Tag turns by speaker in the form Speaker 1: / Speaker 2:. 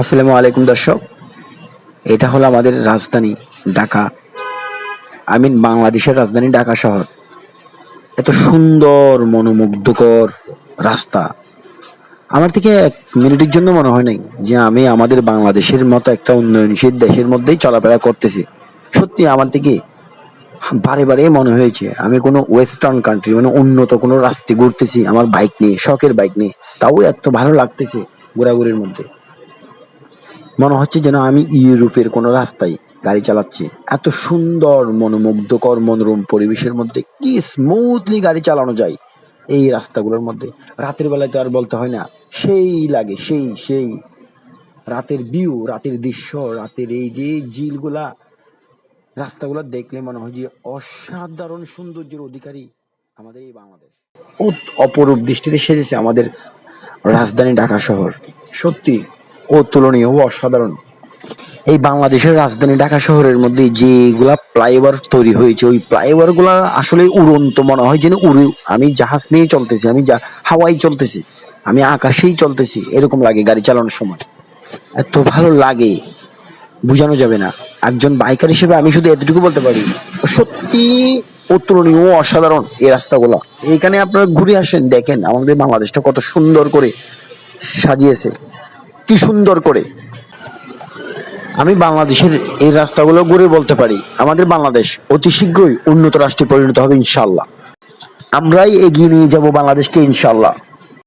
Speaker 1: আসসালামু আলাইকুম দর্শক। এটা হলো আমাদের রাজধানী ঢাকা। আই মিন বাংলাদেশের রাজধানী ঢাকা শহর। এত সুন্দর, মনোমুগ্ধকর রাস্তা। আমার থেকে এক মিনিটের জন্য মনে হয় নাই যে আমি আমাদের বাংলাদেশের মতো একটা উন্নয়নশীল দেশের মধ্যেই চলাফেরা করতেছি। সত্যি আমার থেকে বারে বারে মনে হয়েছে, আমি কোনো ওয়েস্টার্ন কান্ট্রি মানে উন্নত কোনো রাস্তায় ঘুরতেছি, আমার বাইক নিয়ে, শখের বাইক নিয়ে। তাও এত ভালো লাগতেছে ঘোরাঘুরির মধ্যে। মনে হচ্ছে যেন আমি ইউরোপের কোনো রাস্তায় গাড়ি চালাচ্ছি। এত সুন্দর, মনোমুগ্ধকর, মনোরম পরিবেশের মধ্যে কি স্মুথলি গাড়ি চালানো যায় এই রাস্তাগুলোর মধ্যে। রাতের বেলায় তো আর বলতে হয় না, সেই লাগে, সেই সেই। রাতের ভিউ রাতের দৃশ্য, রাতের এই যে ঝিলগুলা, রাস্তাগুলো দেখলে মনে হয় যে অসাধারণ সৌন্দর্যের অধিকারী আমাদের এই বাংলাদেশ। অপরূপ দৃষ্টিতে সেজেছে আমাদের রাজধানী ঢাকা শহর। সত্যি অতুলনীয় ও অসাধারণ। এই বাংলাদেশের রাজধানী ঢাকা শহরের মধ্যে যেগুলা ফ্লাইওভার তৈরি হয়েছে, ওই ফ্লাইওভারগুলা আসলে উড়ন্ত মনে হয় যেন উড়ে, আমি জাহাজ নিয়ে চলতেছি, আমি হাওয়াই চলতেছি, আমি আকাশেই চলতেছি, এরকম লাগে গাড়ি চালানোর সময়। এত ভালো লাগে, বোঝানো যাবে না। একজন বাইকার হিসেবে আমি শুধু এতটুকু বলতে পারি, সত্যি অতুলনীয় অসাধারণ এই রাস্তাগুলো। এখানে আপনারা ঘুরে আসেন, দেখেন, আমাদের বাংলাদেশটা কত সুন্দর করে সাজিয়েছে। কি সুন্দর করে। আমি বাংলাদেশের এই রাস্তাগুলো ঘুরে বলতে পারি, আমাদের বাংলাদেশ অতি শীঘ্রই উন্নত রাষ্ট্রে পরিণত হবে ইনশাল্লাহ আমরাই এগিয়ে নিয়ে যাব বাংলাদেশকে ইনশাল্লাহ